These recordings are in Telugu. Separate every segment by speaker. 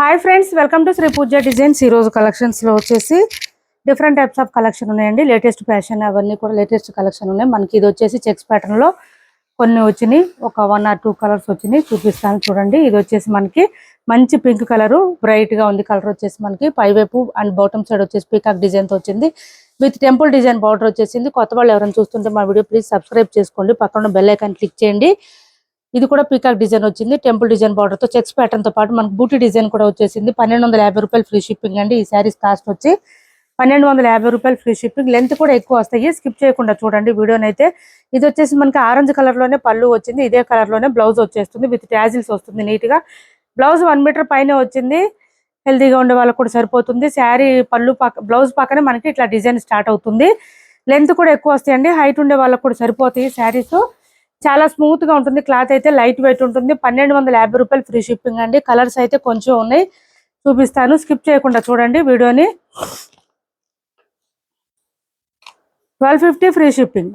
Speaker 1: Hi friends welcome to Shri Pooja designs ఈ రోజు కలెక్షన్స్లో వచ్చేసి డిఫరెంట్ టైప్స్ ఆఫ్ కలెక్షన్ ఉన్నాయండి. లేటెస్ట్ ఫ్యాషన్ అవన్నీ కూడా లేటెస్ట్ కలెక్షన్ ఉన్నాయి. మనకి ఇది వచ్చేసి చెక్స్ ప్యాటర్న్లో కొన్ని వచ్చినాయి. ఒక వన్ ఆర్ టూ కలర్స్ వచ్చినాయి. చూపిస్తాను చూడండి. ఇది వచ్చేసి మనకి మంచి పింక్ కలర్ బ్రైట్గా ఉంది కలర్ వచ్చేసి మనకి. పైవైపు అండ్ బాటమ్ సైడ్ వచ్చేసి పీకాక్ డిజైన్తో వచ్చింది. విత్ టెంపుల్ డిజైన్ బార్డర్ వచ్చేసింది. కొత్త వాళ్ళు ఎవరైనా చూస్తుంటే మా వీడియో ప్లీజ్ సబ్స్క్రైబ్ చేసుకోండి. పక్కన బెల్ ఐకాన్ క్లిక్ చేయండి. ఇది కూడా పీకాక్ డిజైన్ వచ్చింది. టెంపుల్ డిజైన్ బార్డర్తో చెక్స్ ప్యాటర్న్తో పాటు మనకు బూటీ డిజైన్ కూడా వచ్చేసింది. పన్నెండు వందల యాభై రూపాయలు ఫ్రీ షిప్పింగ్ అండి. ఈ శారీస్ కాస్ట్ వచ్చి పన్నెండు వందల యాభై రూపాయలు ఫ్రీ షిప్పింగ్. లెంత్ కూడా ఎక్కువ వస్తాయి. స్కిప్ చేయకుండా చూడండి వీడియోనైతే ఇది వచ్చేసి మనకి ఆరెంజ్ కలర్లోనే పళ్ళు వచ్చింది. ఇదే కలర్లోనే బ్లౌజ్ వచ్చేస్తుంది. విత్ ట్యాజిల్స్ వస్తుంది నీట్గా బ్లౌజ్ వన్ మీటర్ పైన వచ్చింది. హెల్తీగా ఉండే వాళ్ళకి కూడా సరిపోతుంది. శారీ పళ్ళు పక్క బ్లౌజ్ పక్కనే మనకి ఇట్లా డిజైన్ స్టార్ట్ అవుతుంది. లెంత్ కూడా ఎక్కువ వస్తాయండి. హైట్ ఉండే వాళ్ళకి కూడా సరిపోతాయి శారీస్. చాలా స్మూత్గా ఉంటుంది. క్లాత్ అయితే లైట్ వెయిట్ ఉంటుంది. పన్నెండు వందల యాభై రూపాయలు ఫ్రీ షిప్పింగ్ అండి. కలర్స్ అయితే కొంచెం ఉన్నాయి. చూపిస్తాను. స్కిప్ చేయకుండా చూడండి వీడియోని. Twelve fifty free shipping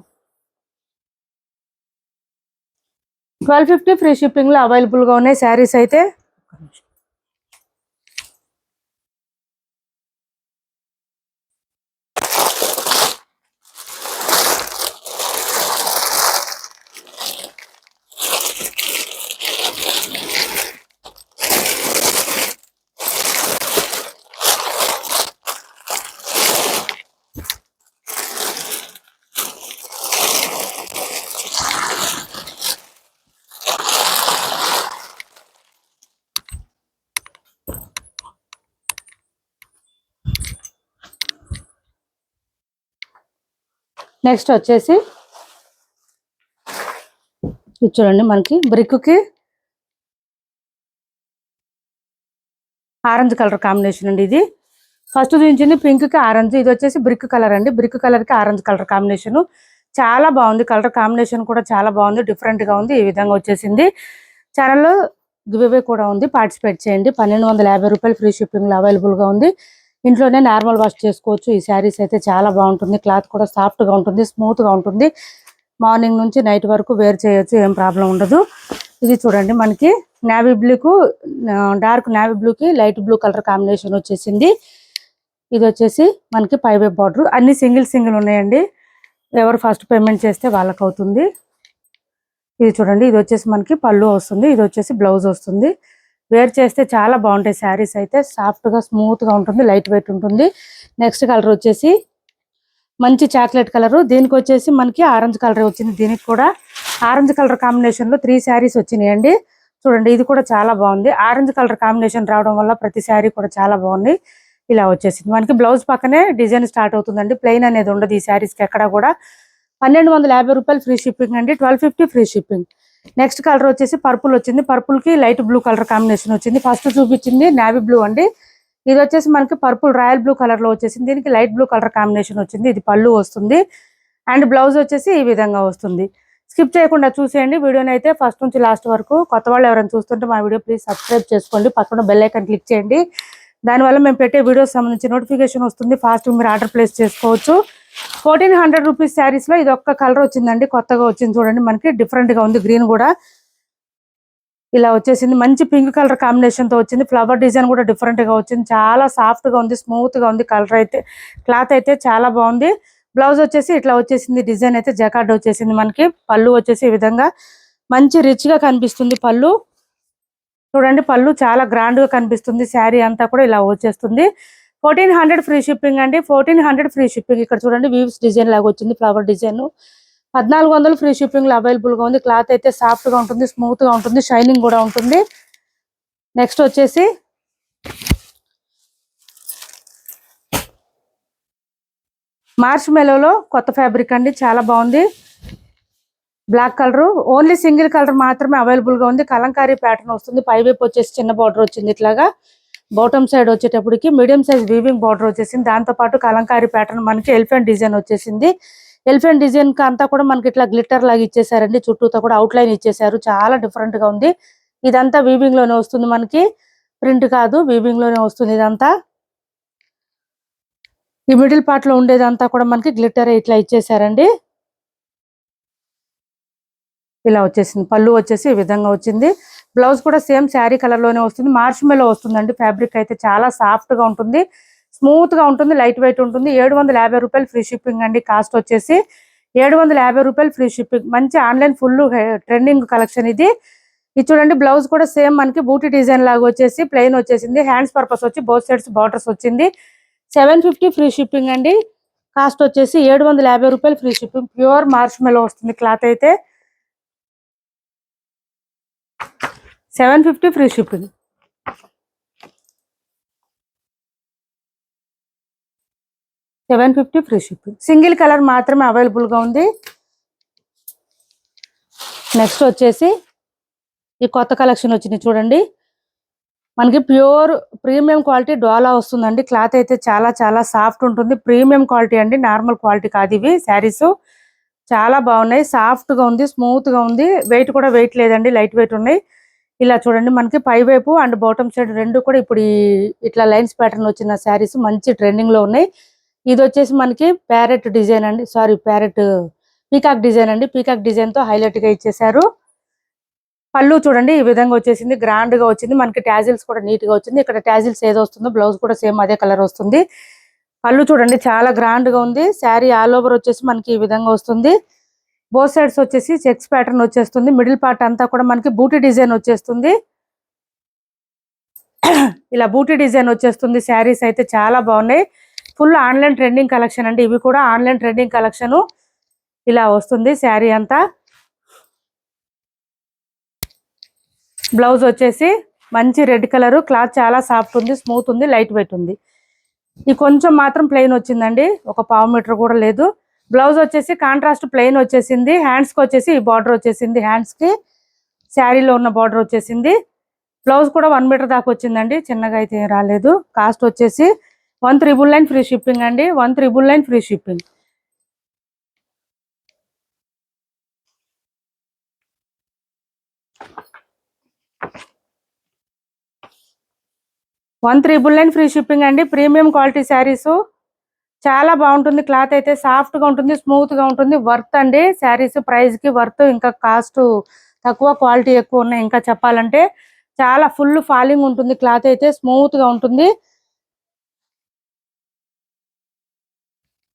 Speaker 1: twelve fifty free షిప్పింగ్లో అవైలబుల్గా ఉన్నాయి శారీస్ అయితే. నెక్స్ట్ వచ్చేసి చూడండి మనకి బ్రిక్కి ఆరెంజ్ కలర్ కాంబినేషన్ అండి ఇది. ఫస్ట్ చూపించింది పింక్కి ఆరెంజ్ ఇది వచ్చేసి బ్రిక్ కలర్ అండి. బ్రిక్ కలర్కి ఆరెంజ్ కలర్ కాంబినేషన్. చాలా బాగుంది కలర్ కాంబినేషన్ కూడా చాలా బాగుంది డిఫరెంట్గా ఉంది ఈ విధంగా వచ్చేసింది. ఛానల్లో గివే కూడా ఉంది పార్టిసిపేట్ చేయండి. పన్నెండు వందల యాభై రూపాయలు ఫ్రీ షిప్పింగ్లో అవైలబుల్గా ఉంది. ఇంట్లోనే నార్మల్ వాష్ చేసుకోవచ్చు. ఈ శారీస్ అయితే చాలా బాగుంటుంది. క్లాత్ కూడా సాఫ్ట్గా ఉంటుంది స్మూత్గా ఉంటుంది. మార్నింగ్ నుంచి నైట్ వరకు వేర్ చేయొచ్చు ఏం ప్రాబ్లం ఉండదు. ఇది చూడండి మనకి నావీ బ్లూకు డార్క్ నావీ బ్లూకి లైట్ బ్లూ కలర్ కాంబినేషన్ వచ్చేసింది. ఇది వచ్చేసి మనకి పై వైపు బార్డర్. అన్ని సింగిల్ సింగిల్ ఉన్నాయండి. ఎవరు ఫస్ట్ పేమెంట్ చేస్తే వాళ్ళకి అవుతుంది ఇది చూడండి ఇది వచ్చేసి మనకి పళ్ళు వస్తుంది ఇది వచ్చేసి బ్లౌజ్ వస్తుంది. వేర్ చేస్తే చాలా బాగుంటాయి శారీస్ అయితే. సాఫ్ట్గా స్మూత్గా ఉంటుంది లైట్ వెయిట్ ఉంటుంది. నెక్స్ట్ కలర్ వచ్చేసి మంచి చాక్లెట్ కలర్ దీనికి వచ్చేసి మనకి ఆరెంజ్ కలర్ వచ్చింది. దీనికి కూడా ఆరెంజ్ కలర్ కాంబినేషన్లో త్రీ శారీస్ వచ్చినాయండి. చూడండి ఇది కూడా చాలా బాగుంది. ఆరెంజ్ కలర్ కాంబినేషన్ రావడం వల్ల ప్రతి శారీ కూడా చాలా బాగుంది. ఇలా వచ్చేసింది. మనకి బ్లౌజ్ పక్కనే డిజైన్ స్టార్ట్ అవుతుందండి. ప్లెయిన్ అనేది ఉండదు ఈ శారీస్కి ఎక్కడ కూడా. పన్నెండు వందల యాభై రూపాయలు ఫ్రీ షిప్పింగ్ అండి. Twelve fifty free shipping next colour వచ్చేసి పర్పుల్ వచ్చింది. పర్పుల్కి లైట్ బ్లూ కలర్ కాంబినేషన్ వచ్చింది. ఫస్ట్ చూపించింది నావీ బ్లూ అండి. ఇది వచ్చేసి మనకి పర్పుల్ రాయల్ బ్లూ కలర్లో వచ్చేసింది. దీనికి లైట్ బ్లూ కలర్ కాంబినేషన్ వచ్చింది. ఇది పళ్ళు వస్తుంది. అండ్ బ్లౌజ్ వచ్చేసి ఈ విధంగా వస్తుంది. స్కిప్ చేయకుండా చూసేయండి. వీడియోని అయితే ఫస్ట్ నుంచి లాస్ట్ వరకు కొత్త వాళ్ళు ఎవరైనా చూస్తుంటే మా వీడియో ప్లీజ్ సబ్స్క్రైబ్ చేసుకోండి. పక్కన బెల్ ఐకన్ క్లిక్ చేయండి. దానివల్ల మేము పెట్టే వీడియోస్ సంబంధించి నోటిఫికేషన్ వస్తుంది. ఫాస్ట్ మీరు ఆర్డర్ ప్లేస్ చేసుకోవచ్చు. ఫోర్టీన్ హండ్రెడ్ రూపీస్ శారీస్లో ఇది ఒక్క కలర్ వచ్చిందండి. కొత్తగా వచ్చింది చూడండి. మనకి డిఫరెంట్గా ఉంది. గ్రీన్ కూడా ఇలా వచ్చేసింది. మంచి పింక్ కలర్ కాంబినేషన్తో వచ్చింది. ఫ్లవర్ డిజైన్ కూడా డిఫరెంట్గా వచ్చింది. చాలా సాఫ్ట్గా ఉంది. స్మూత్గా ఉంది. కలర్ అయితే క్లాత్ అయితే చాలా బాగుంది. బ్లౌజ్ వచ్చేసి ఇట్లా వచ్చేసింది. డిజైన్ అయితే జకార్డ్ వచ్చేసింది మనకి. పళ్ళు వచ్చేసి ఈ విధంగా మంచి రిచ్గా కనిపిస్తుంది పళ్ళు. చూడండి పళ్ళు చాలా గ్రాండ్గా కనిపిస్తుంది. శారీ అంతా కూడా ఇలా వచ్చేస్తుంది. ఫోర్టీన్ హండ్రెడ్ ఫ్రీ షిప్పింగ్ అండి. ఫోర్టీన్ హండ్రెడ్ ఫ్రీ షిప్పింగ్ ఇక్కడ చూడండి వీవ్స్ డిజైన్ లాగా వచ్చింది ఫ్లవర్ డిజైన్ పద్నాలుగు వందలు ఫ్రీ షిప్పింగ్ అవైలబుల్గా అవైలబుల్గా ఉంది. క్లాత్ అయితే సాఫ్ట్గా ఉంటుంది స్మూత్గా ఉంటుంది షైనింగ్ కూడా ఉంటుంది. నెక్స్ట్ వచ్చేసి మార్చ్ మెలోలో కొత్త ఫ్యాబ్రిక్ అండి. చాలా బాగుంది. Black colour. Only single colour మాత్రమే అవైలబుల్గా ఉంది. కలంకారీ ప్యాటర్న్ వస్తుంది. పై వైపు వచ్చేసి చిన్న బార్డర్ వచ్చింది ఇట్లాగా. బాటమ్ సైడ్ వచ్చేటప్పటికి మీడియం సైజ్ వీవింగ్ బార్డర్ వచ్చేసింది. దాంతో పాటు కలంకారీ ప్యాటర్న్ మనకి ఎలిఫెంట్ డిజైన్ వచ్చేసింది. ఎలిఫెంట్ డిజైన్ అంతా కూడా మనకి ఇట్లా గ్లిటర్ లాగా ఇచ్చేసారండి. చుట్టూతో కూడా అవుట్ లైన్ ఇచ్చేసారు. చాలా డిఫరెంట్గా ఉంది. ఇదంతా వీవింగ్లోనే వస్తుంది మనకి. ప్రింట్ కాదు వీవింగ్లోనే వస్తుంది ఇదంతా. ఈ మిడిల్ పార్ట్లో ఉండేదంతా కూడా మనకి గ్లిటర్ ఇట్లా ఇచ్చేసారండి. ఇలా వచ్చేసింది. పళ్ళు వచ్చేసి ఈ విధంగా వచ్చింది. బ్లౌజ్ కూడా సేమ్ శారీ కలర్లోనే వస్తుంది. మార్చ్ మెలో వస్తుందండి. ఫ్యాబ్రిక్ అయితే చాలా సాఫ్ట్గా ఉంటుంది. స్మూత్గా ఉంటుంది. లైట్ వెయిట్ ఉంటుంది. ఏడు వందల యాభై రూపాయలు ఫ్రీ షిప్పింగ్ అండి. కాస్ట్ వచ్చేసి ఏడు వందల యాభై రూపాయలు ఫ్రీ షిప్పింగ్. మంచి ఆన్లైన్ ఫుల్ ట్రెండింగ్ కలెక్షన్ ఇది. ఇది చూడండి బ్లౌజ్ కూడా సేమ్ మనకి బూటీ డిజైన్ లాగా వచ్చేసి ప్లెయిన్ వచ్చేసింది. హ్యాండ్స్ పర్పస్ వచ్చి బోత్ సైడ్స్ బార్డర్స్ వచ్చింది. సెవెన్ ఫిఫ్టీ ఫ్రీ షిప్పింగ్ అండి. కాస్ట్ వచ్చేసి ఏడు వందల యాభై రూపాయలు free shipping. Pure March melo వస్తుంది క్లాత్ అయితే. Seven fifty free shipping. Seven fifty free shipping. Single colour మాత్రమే అవైలబుల్గా ఉంది. నెక్స్ట్ వచ్చేసి ఈ కొత్త కలెక్షన్ వచ్చింది చూడండి. మనకి ప్యూర్ ప్రీమియం క్వాలిటీ డోలా వస్తుందండి. క్లాత్ అయితే చాలా చాలా సాఫ్ట్ ఉంటుంది. ప్రీమియం క్వాలిటీ అండి. నార్మల్ క్వాలిటీ కాదు ఇవి. శారీస్ చాలా బాగున్నాయి. సాఫ్ట్గా ఉంది స్మూత్గా ఉంది. వెయిట్ కూడా వెయిట్ లేదండి. లైట్ వెయిట్ ఉన్నాయి. ఇలా చూడండి మనకి పై వైపు అండ్ బాటమ్ సైడ్ రెండు కూడా ఇప్పుడు ఇట్లా లైన్స్ ప్యాటర్న్ వచ్చిన శారీస్ మంచి ట్రెండింగ్లో ఉన్నాయి. ఇది వచ్చేసి మనకి ప్యారెట్ డిజైన్ అండి. సారీ ప్యారెట్ పీకాక్ డిజైన్ అండి. పీకాక్ డిజైన్తో హైలైట్గా ఇచ్చేసారు పళ్ళు చూడండి ఈ విధంగా వచ్చేసింది. గ్రాండ్గా వచ్చింది. మనకి టాజిల్స్ కూడా నీట్గా వచ్చింది. ఇక్కడ టాజిల్స్ ఏదో వస్తుందో బ్లౌజ్ కూడా సేమ్ అదే కలర్ వస్తుంది. పళ్ళు చూడండి చాలా గ్రాండ్గా ఉంది. శారీ ఆల్ ఓవర్ వచ్చేసి మనకి ఈ విధంగా వస్తుంది. బోత్ సైడ్స్ వచ్చేసి చెక్స్ ప్యాటర్న్ వచ్చేస్తుంది. మిడిల్ పార్ట్ అంతా కూడా మనకి బూటీ డిజైన్ వచ్చేస్తుంది. ఇలా బూటీ డిజైన్ వచ్చేస్తుంది. శారీస్ అయితే చాలా బాగున్నాయి. ఫుల్ ఆన్లైన్ ట్రెండింగ్ కలెక్షన్ అండి. ఇవి కూడా ఆన్లైన్ ట్రెండింగ్ కలెక్షన్ ఇలా వస్తుంది శారీ అంతా. బ్లౌజ్ వచ్చేసి మంచి రెడ్ కలర్ క్లాత్ చాలా సాఫ్ట్ ఉంది స్మూత్ ఉంది లైట్ వెయిట్ ఉంది. ఈ కొంచెం మాత్రం ప్లెయిన్ వచ్చిందండి. ఒక పావు మీటర్ కూడా లేదు. బ్లౌజ్ వచ్చేసి కాంట్రాస్ట్ ప్లెయిన్ వచ్చేసింది హ్యాండ్స్కి వచ్చేసి ఈ బార్డర్ వచ్చేసింది హ్యాండ్స్కి శారీలో ఉన్న బార్డర్ వచ్చేసింది. బ్లౌజ్ కూడా వన్ మీటర్ దాకా వచ్చిందండి చిన్నగా అయితే రాలేదు. కాస్ట్ వచ్చేసి one triple nine free shipping అండి one triple nine free shipping. One triple nine free shipping అండి ప్రీమియం క్వాలిటీ శారీస్. చాలా బాగుంటుంది. క్లాత్ అయితే సాఫ్ట్గా ఉంటుంది స్మూత్గా ఉంటుంది. వర్త్ అండి. శారీస్ ప్రైస్కి వర్త్ ఇంకా కాస్ట్ తక్కువ క్వాలిటీ ఎక్కువ ఉన్నాయి. ఇంకా చెప్పాలంటే చాలా ఫుల్ ఫాలింగ్ ఉంటుంది. క్లాత్ అయితే స్మూత్గా ఉంటుంది.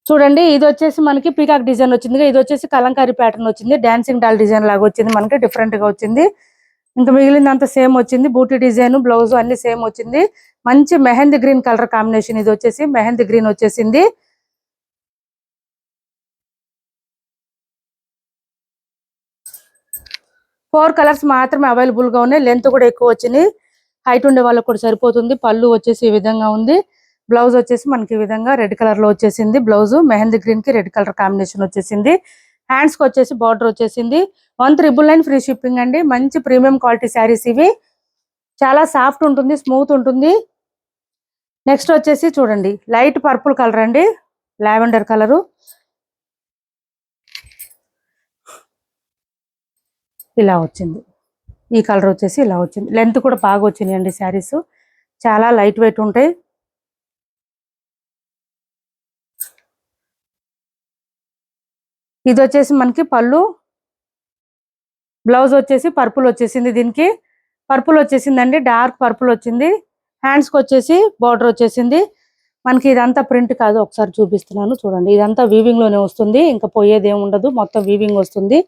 Speaker 1: చూడండి ఇది వచ్చేసి మనకి పీకాక్ డిజైన్ వచ్చింది. ఇది వచ్చేసి కలంకారీ ప్యాటర్న్ వచ్చింది. డాన్సింగ్ డాల్ డిజైన్ లాగా వచ్చింది. మనకి డిఫరెంట్గా వచ్చింది. ఇంకా మిగిలిందంతా సేమ్ వచ్చింది. బూటీ డిజైన్ బ్లౌజ్ అన్ని సేమ్ వచ్చింది. మంచి మెహందీ గ్రీన్ కలర్ కాంబినేషన్ ఇది వచ్చేసి మెహందీ గ్రీన్ వచ్చేసింది. ఫోర్ కలర్స్ మాత్రమే అవైలబుల్గా ఉన్నాయి. లెంత్ కూడా ఎక్కువ వచ్చింది. హైట్ ఉండే వాళ్ళకి కూడా సరిపోతుంది. పళ్ళు వచ్చేసి ఈ విధంగా ఉంది. బ్లౌజ్ వచ్చేసి మనకి ఈ విధంగా రెడ్ కలర్లో వచ్చేసింది. బ్లౌజ్ మెహందీ గ్రీన్కి రెడ్ కలర్ కాంబినేషన్ వచ్చేసింది. హ్యాండ్స్కి వచ్చేసి బార్డర్ వచ్చేసింది. One triple nine free shipping అండి. మంచి ప్రీమియం క్వాలిటీ శారీస్ ఇవి. చాలా సాఫ్ట్ ఉంటుంది స్మూత్ ఉంటుంది. నెక్స్ట్ వచ్చేసి చూడండి లైట్ పర్పుల్ కలర్ అండి లావెండర్ కలరు. ఇలా వచ్చింది. ఈ కలర్ వచ్చేసి ఇలా వచ్చింది. లెంత్ కూడా బాగా వచ్చినాయండి శారీస్. చాలా లైట్ వెయిట్ ఉంటాయి. ఇది వచ్చేసి మనకి పళ్ళు. బ్లౌజ్ వచ్చేసి పర్పుల్ వచ్చేసింది దీనికి. పర్పుల్ వచ్చేసిందండి డార్క్ పర్పుల్ వచ్చింది. హ్యాండ్స్కి వచ్చేసి బార్డర్ వచ్చేసింది. మనకి ఇదంతా ప్రింట్ కాదు ఒకసారి చూపిస్తున్నాను చూడండి. ఇదంతా వీవింగ్లోనే వస్తుంది. ఇంకా పోయేది ఏమి ఉండదు. మొత్తం వీవింగ్ వస్తుంది.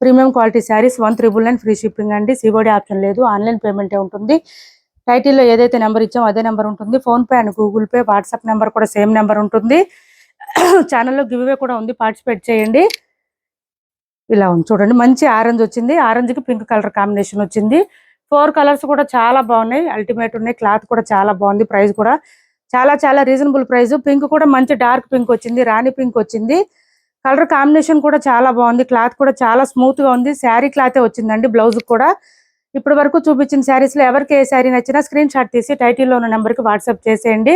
Speaker 1: Premium quality sarees one triple nine free shipping అండి. సివోడి ఆప్షన్ లేదు. ఆన్లైన్ పేమెంటే ఉంటుంది. టైటిల్లో ఏదైతే నెంబర్ ఇచ్చామో అదే నెంబర్ ఉంటుంది. PhonePe and Google Pay WhatsApp number కూడా సేమ్ నెంబర్ ఉంటుంది. ఛానల్లో గివ్వే కూడా ఉంది. పార్టిసిపేట్ చేయండి. ఇలా ఉంది. చూడండి. మంచి ఆరెంజ్ వచ్చింది. ఆరెంజ్కి పింక్ కలర్ కాంబినేషన్ వచ్చింది. ఫోర్ కలర్స్ కూడా చాలా బాగున్నాయి. అల్టిమేట్ ఉన్నాయి. క్లాత్ కూడా చాలా బాగుంది. ప్రైస్ కూడా చాలా చాలా రీజనబుల్ ప్రైస్. పింక్ కూడా మంచి డార్క్ పింక్ వచ్చింది. రాణి పింక్ వచ్చింది. కలర్ కాంబినేషన్ కూడా చాలా బాగుంది. క్లాత్ కూడా చాలా స్మూత్గా ఉంది. శారీ క్లాతే వచ్చిందండి బ్లౌజ్ కూడా. ఇప్పటి వరకు చూపించిన శారీస్లో ఎవరికి ఏ శారీ నచ్చినా స్క్రీన్ షాట్ తీసి టైటిల్లో ఉన్న నెంబర్కి వాట్సాప్ చేసేయండి.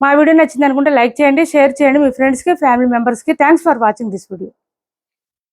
Speaker 1: మా వీడియో నచ్చింది అనుకుంటే లైక్ చేయండి షేర్ చేయండి. మీ ఫ్రెండ్స్కి ఫ్యామిలీ మెంబర్స్కి thanks for watching this video.